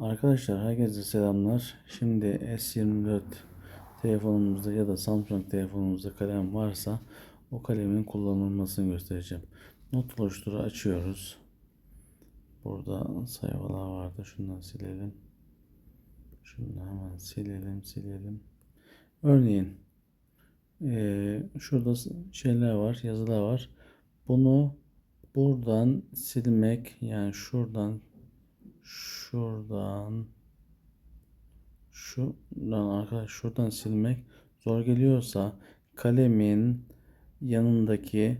Arkadaşlar herkese selamlar. Şimdi S24 telefonumuzda ya da Samsung telefonumuzda kalem varsa o kalemin kullanılmasını göstereceğim. Not oluşturu açıyoruz. Burada sayfalar vardı. Şundan silelim. Şunu hemen silelim silelim. Örneğin eee, şurada şeyler var, yazılar var. Bunu buradan silmek yani şuradan şuradan şuradan arkadaş şuradan silmek zor geliyorsa kalemin yanındaki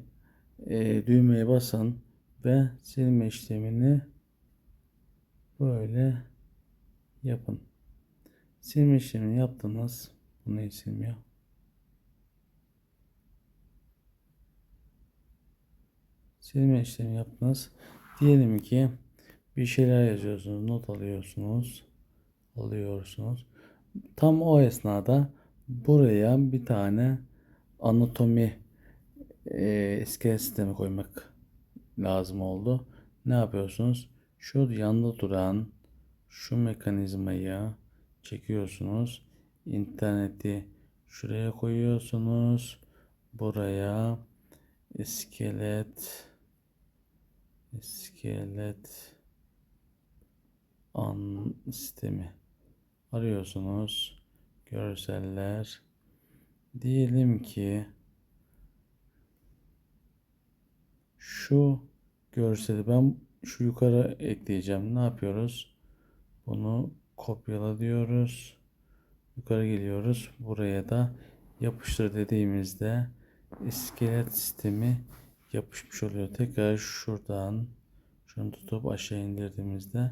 e, düğmeye basın ve silme işlemini böyle yapın. Silme işlemini yaptınız. Bu neyi silmiyor? Silme işlemi yaptınız. Diyelim ki bir şeyler yazıyorsunuz, not alıyorsunuz, alıyorsunuz. Tam o esnada buraya bir tane anatomi e, iskelet sistemi koymak lazım oldu. Ne yapıyorsunuz? Şu yanda duran şu mekanizmayı çekiyorsunuz. İnterneti şuraya koyuyorsunuz. Buraya iskelet iskelet an sistemi arıyorsunuz. Görseller. Diyelim ki şu görseli ben şu yukarı ekleyeceğim. Ne yapıyoruz? Bunu kopyala diyoruz. Yukarı geliyoruz. Buraya da yapıştır dediğimizde iskelet sistemi yapışmış oluyor. Tekrar şuradan şunu tutup aşağı indirdiğimizde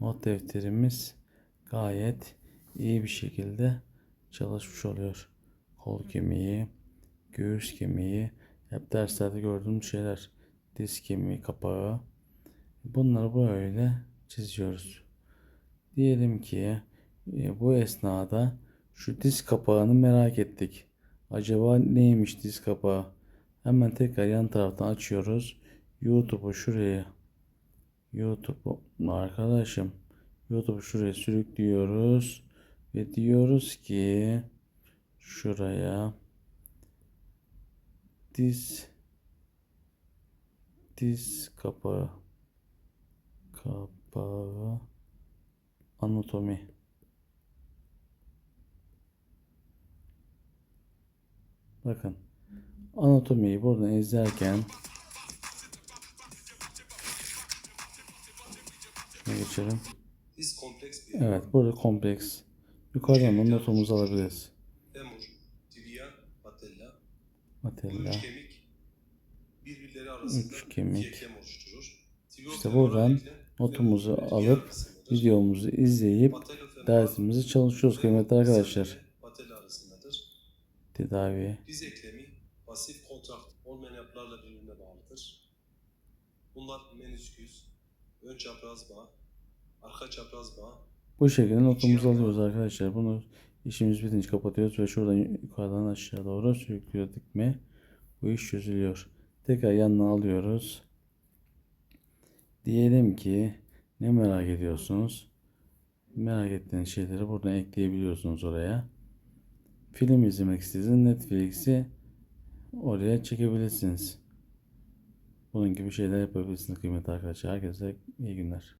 not defterimiz gayet iyi bir şekilde çalışmış oluyor. Kol kemiği, göğüs kemiği, hep derslerde gördüğümüz şeyler. Diz kemiği kapağı. Bunları böyle çiziyoruz. Diyelim ki e, bu esnada şu diz kapağını merak ettik. Acaba neymiş diz kapağı? Hemen tekrar yan taraftan açıyoruz. YouTube'u şuraya YouTube'u arkadaşım YouTube'u şuraya sürüklüyoruz ve diyoruz ki şuraya diz diz kapağı kapağı anatomi. Bakın anatomiyi buradan izlerken geçelim. Evet burada kompleks. Yukarıdan da notumuzu alabiliriz. femur, tibia, patella, bu Matella. üç kemik birbirleri arasında Üç kemik. İşte buradan notumuzu alıp videomuzu izleyip dersimizi çalışıyoruz kıymetli arkadaşlar. Patella. Tedavi. Diz eklemi pasif kontrakt olmayan yapılarla birbirine bağlıdır. Bunlar menisküs, ön çapraz bağ, arka çapraz bağ, Bu şekilde notumuzu alıyoruz arkadaşlar. Bunu işimiz bitince kapatıyoruz ve şuradan yukarıdan aşağı doğru sürüklüyorduk mi bu iş çözülüyor. Tekrar yanına alıyoruz. Diyelim ki ne merak ediyorsunuz? Merak ettiğiniz şeyleri buradan ekleyebiliyorsunuz oraya. Film izlemek istediğiniz Netflix'i oraya çekebilirsiniz. Bunun gibi şeyler yapabilirsiniz kıymetli arkadaşlar. Herkese iyi günler.